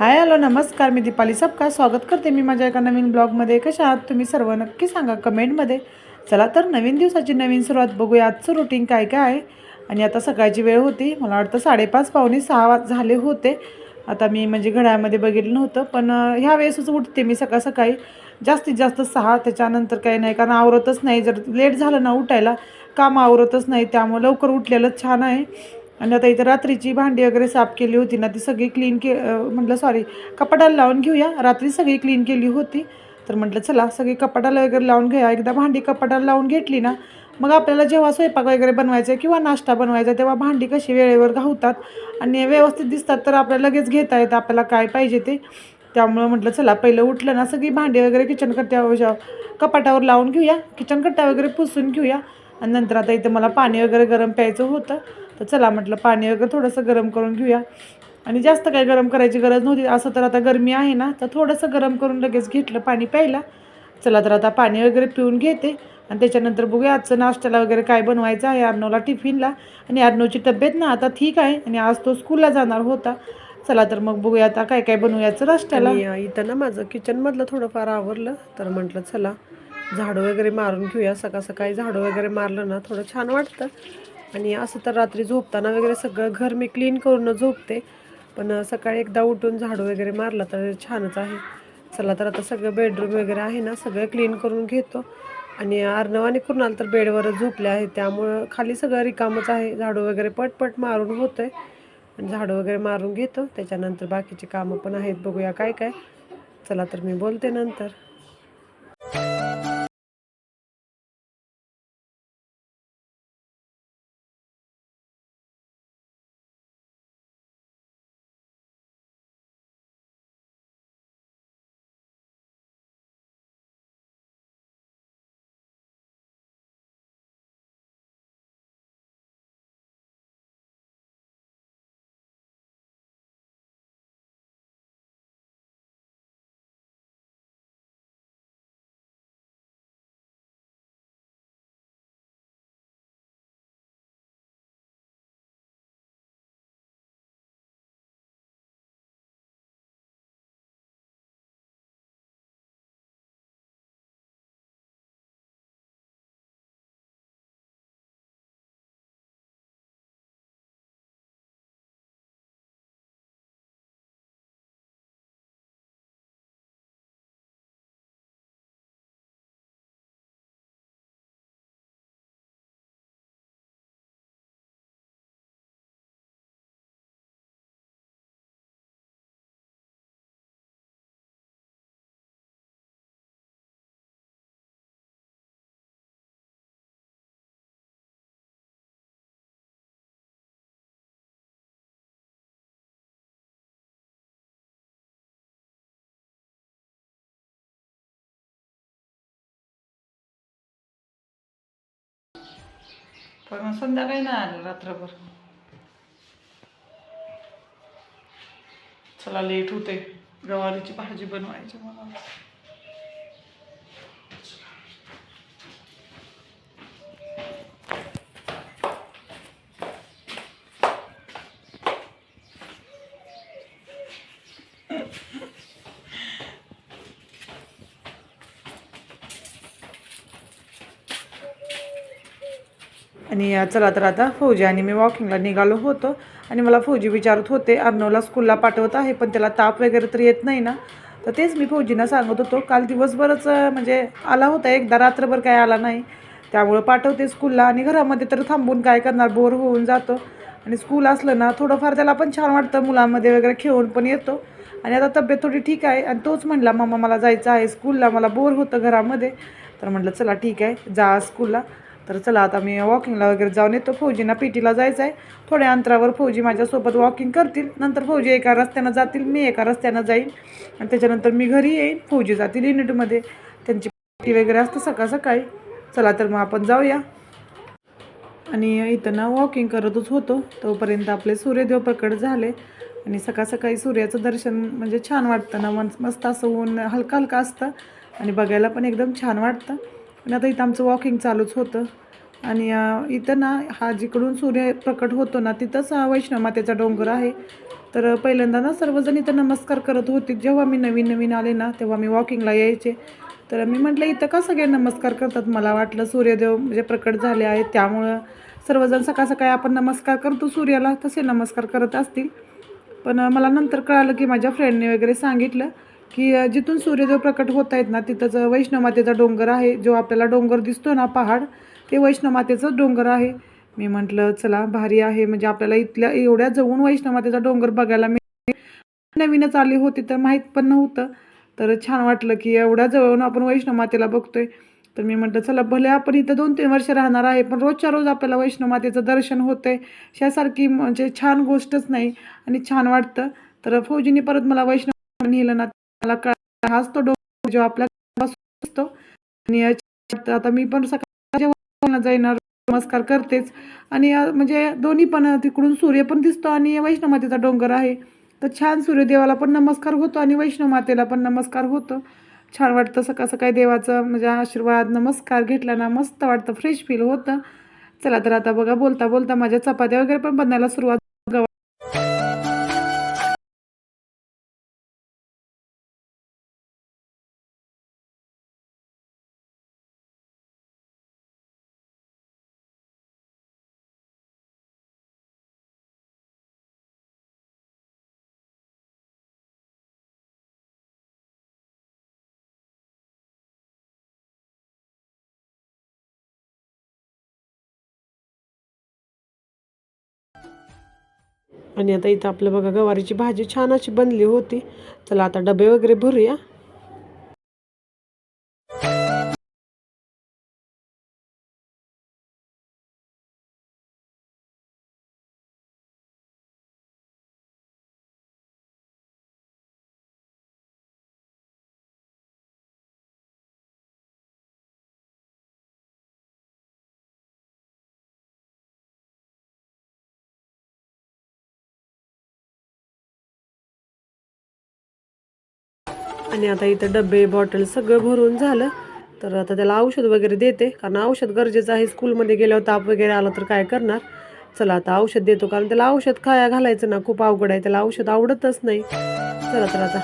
Hi hello नमस्कार मी दीपाली सबका स्वागत करते मी माझ्या एका नवीन ब्लॉगमध्ये. कशा आहात तुम्ही सर्व? नक्की सांगा कमेंटमध्ये. चला तर नवीन दिवसाची नवीन सुरुवात बघूया. आजचं रुटीन काय काय? आहे आणि आता सकाळची वेळ होती. मला वाटतं साडेपाच पावणे सहा वाज झाले होते. आता मी म्हणजे घड्याळमध्ये बघितलं नव्हतं पण ह्या वेळेसच उठते मी सकाळ सकाळी. जास्तीत जास्त सहा त्याच्यानंतर काही नाही कारण आवरतच नाही. जर लेट झालं ना उठायला काम आवरतच नाही. त्यामुळे लवकर उठलेलं छान आहे. आणि आता इथं रात्रीची भांडी वगैरे साफ केली होती ना ती सगळी क्लीन के म्हटलं सॉरी कपाटाला लावून घेऊया. रात्री सगळी क्लीन केली होती. तर म्हटलं चला सगळी कपाटाला वगैरे लावून घेऊया. एकदा भांडी कपाटाला लावून घेतली ना मग आपल्याला जेव्हा स्वयंपाक वगैरे बनवायचा आहे किंवा नाश्ता बनवायचा आहे, तेव्हा भांडी कशी वेळेवर घावतात आणि व्यवस्थित दिसतात तर आपल्याला लगेच घेता येतं आपल्याला काय पाहिजे ते. त्यामुळं म्हटलं चला पहिलं उठलं ना सगळी भांडी वगैरे किचन कट्ट्या कपाटावर लावून घेऊया. किचन कट्ट्या वगैरे पुसून घेऊया. आणि नंतर आता इथं मला पाणी वगैरे गरम प्यायचं होतं. तर चला म्हटलं पाणी वगैरे थोडंसं गरम करून घेऊया. आणि जास्त काही गरम करायची गरज नव्हती. असं तर आता गरमी आहे ना तर थोडंसं गरम करून लगेच घेतलं पाणी प्यायला. चला तर आता पाणी वगैरे पिऊन घेते. आणि त्याच्यानंतर बघूया आजचं नाश्त्याला वगैरे काय बनवायचं आहे अर्नवला टिफिनला. आणि अर्नवची तब्येत ना आता ठीक आहे. आणि आज तो स्कूलला जाणार होता. चला तर मग बघूया आता काय काय बनवूयाचं नाश्त्याला. इथं ना माझं किचनमधलं थोडंफार आवरलं. तर म्हटलं चला झाडू वगैरे मारून घेऊया. सकाळ सकाळी झाडू वगैरे मारलं ना थोडं छान वाटतं. आणि असं तर रात्री झोपताना वगैरे सगळं घर मी क्लीन करून झोपते. पण सकाळी एकदा उठून झाडू वगैरे मारला तर छानच आहे. चला तर आता सगळं बेडरूम वगैरे आहे ना सगळं क्लीन करून घेतो. आणि अर्णव आणि कुणाल तर बेडवरच झोपले आहे त्यामुळं खाली सगळं रिकामच आहे. झाडू वगैरे पटपट मारून होतंय. आणि झाडं वगैरे मारून घेतो. त्याच्यानंतर बाकीची कामं पण आहेत. बघूया काय काय. चला तर मी बोलते नंतर. पण संध्याकाळी नाही आलं रात्रभर. चला लेट होते. गवारीची भाजी बनवायची मला आणि चला तर आता फौजी आणि मी वॉकिंगला निघालो होतो. आणि मला फौजी विचारत होते अर्नवला स्कूलला पाठवत आहे पण त्याला ताप वगैरे तर येत नाही ना? तर तेच मी फौजींना सांगत होतो काल दिवसभरच म्हणजे आला होता एकदा रात्रभर काय आला नाही. त्यामुळं पाठवते स्कूलला आणि घरामध्ये तर थांबून काय करणार बोर होऊन जातो. आणि स्कूल असलं ना थोडंफार त्याला पण छान वाटतं मुलांमध्ये वगैरे खेळून पण येतो. आणि आता तब्येत थोडी ठीक आहे आणि तोच म्हणला मामा मला जायचं आहे स्कूलला मला बोर होतं घरामध्ये. तर म्हटलं चला ठीक आहे जा स्कूलला तर चला आता मी वॉकिंगला वगैरे जाऊन येतो. फौजींना पीटीला जायचं आहे थोड्या अंतरावर फौजी माझ्यासोबत वॉकिंग करतील. नंतर फौजी एका रस्त्यानं जातील मी एका रस्त्यानं जाईन. आणि त्याच्यानंतर मी घरी येईन. फौजी जातील युनिटमध्ये. त्यांची पीटी वगैरे असतं सकाळ सकाळी. चला तर मग आपण जाऊया. आणि इथं ना वॉकिंग करतच होतो. तोपर्यंत आपले सूर्यदेव प्रकट झाले. आणि सकाळ सकाळी सूर्याचं दर्शन म्हणजे छान वाटतं ना. मन मस्त असं ऊन हलका हलका असतं. आणि बघायला पण एकदम छान वाटतं. पण आता इथं आमचं वॉकिंग चालूच होतं. आणि इथं ना हा जिकडून सूर्य प्रकट होतो ना तिथंच हा वैष्णव मातेचा डोंगर आहे. तर पहिल्यांदा ना सर्वजण इथं नमस्कार करत होते. जेव्हा मी नवीन नवीन आले ना तेव्हा मी वॉकिंगला यायचे. तर मी म्हटलं इथं का सगळे नमस्कार करतात? मला वाटलं सूर्यदेव म्हणजे प्रकट झाले आहेत. त्यामुळं सर्वजण सकाळ सकाळी आपण नमस्कार करतो सूर्याला तसे नमस्कार करत असतील. पण मला नंतर कळालं की माझ्या फ्रेंडने वगैरे सांगितलं. की जिथून सूर्यदेव प्रकट होत आहेत ना तिथंच वैष्णवमातेचा डोंगर आहे जो आपल्याला डोंगर दिसतो ना पहाड ते वैष्णवमातेचंच डोंगर आहे. मी म्हटलं चला भारी आहे. म्हणजे आपल्याला इथल्या एवढ्या जवळून वैष्णवमातेचा डोंगर बघायला मी नवीनच आली होती तर माहीत पण नव्हतं. तर छान वाटलं की एवढ्या जवळून आपण वैष्णवमातेला बघतोय. तर मी म्हटलं चला भले आपण इथं दोन तीन वर्ष राहणार आहे पण रोजच्या रोज आपल्याला वैष्णवमातेचं दर्शन होतंय. अशासारखी म्हणजे छान गोष्टच नाही आणि छान वाटतं. तर फौजीने परत मला वैष्णव नेलं ना मला कळालं. हाच तो डोंगर जो आपल्या असतो. आणि आता मी पण सकाळ जेव्हा जाणार नमस्कार करतेच. आणि म्हणजे दोन्ही पण तिकडून सूर्य पण दिसतो आणि वैष्णवमातेचा डोंगर आहे. तर छान सूर्यदेवाला पण नमस्कार होतो आणि वैष्णव मातेला पण नमस्कार होतो. छान वाटतं सकाळ सकाळी देवाचं म्हणजे आशीर्वाद नमस्कार घेतला ना मस्त वाटतं फ्रेश फील होतं. चला तर आता बघा बोलता बोलता माझ्या चपात्या वगैरे पण बनायला सुरुवात आणि आता इथं आपलं बघा गवारीची भाजी छान अशी बनली होती. चला आता डबे वगैरे भरूया. आणि आता इथं डबे बॉटल सगळं भरून झालं. तर आता त्याला औषध वगैरे देते. कारण औषध गरजेचं आहे. स्कूलमध्ये गेल्यावर ताप वगैरे आला तर काय करणार? चला आता औषध देतो. कारण त्याला औषध खाया घालायचं ना. खूप अवघड आहे. त्याला औषध आवडतच नाही. चला तर आता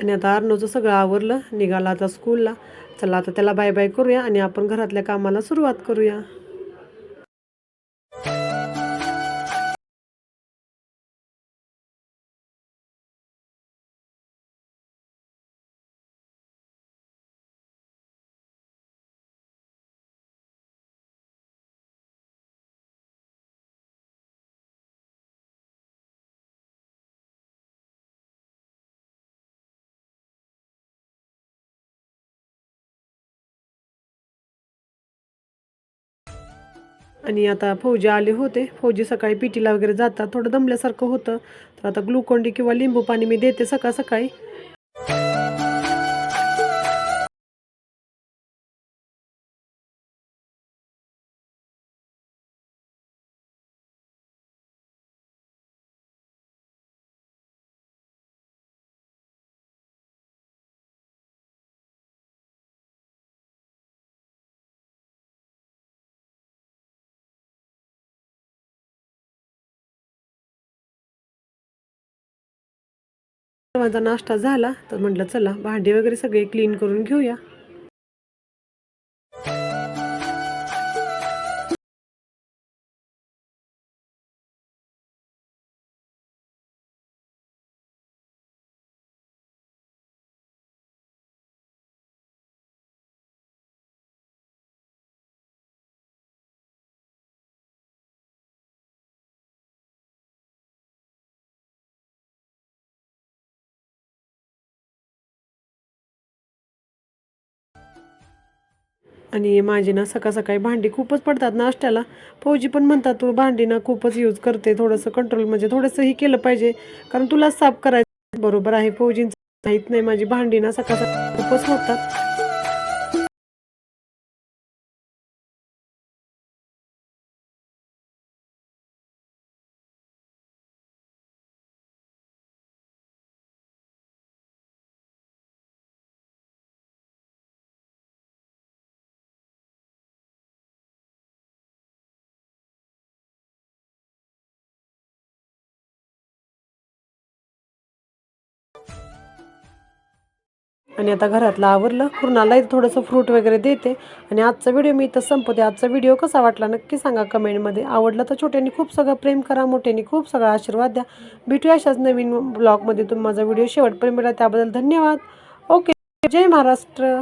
आणि आता अर्णवचं सगळं आवरलं निघाला आता स्कूलला चला आता त्याला बाय बाय करूया आणि आपण घरातल्या कामाला सुरुवात करूया. आणि आता फौजी आले होते. फौजी सकाळी पिटीला वगैरे जातात. थोडं दमल्यासारखं होतं. तर आता ग्लुकोंडी किंवा लिंबू पाणी मी देते सकाळ सकाळी. माझा नाश्ता झाला तर म्हटलं चला भांडी वगैरे सगळे क्लीन करून घेऊया. आणि माझी ना सकाळ सकाळी भांडी खूपच पडतात नाश्त्याला. फौजी पण म्हणतात तू भांडी ना खूपच यूज करते थोडंसं कंट्रोल म्हणजे थोडंसं ही केलं पाहिजे कारण तुला साफ करायचं बरोबर आहे फौजींचं माहीत नाही माझी भांडी ना सकाळ सकाळी खूपच होतात. आणि आता घरातलं आवरलं. कुणालाही थोडंसं फ्रूट वगैरे देते. आणि आजचा व्हिडिओ मी इथं संपते आजचा व्हिडिओ कसा वाटला नक्की सांगा कमेंटमध्ये. आवडला तर छोट्यांनी खूप सगळं प्रेम करा मोठ्यांनी खूप सगळा आशीर्वाद द्या. भेटूया अशाच नवीन ब्लॉगमध्ये तुम्ही माझा व्हिडिओ शेवटपर्यंत मिळाला त्याबद्दल धन्यवाद. ओके. जय महाराष्ट्र.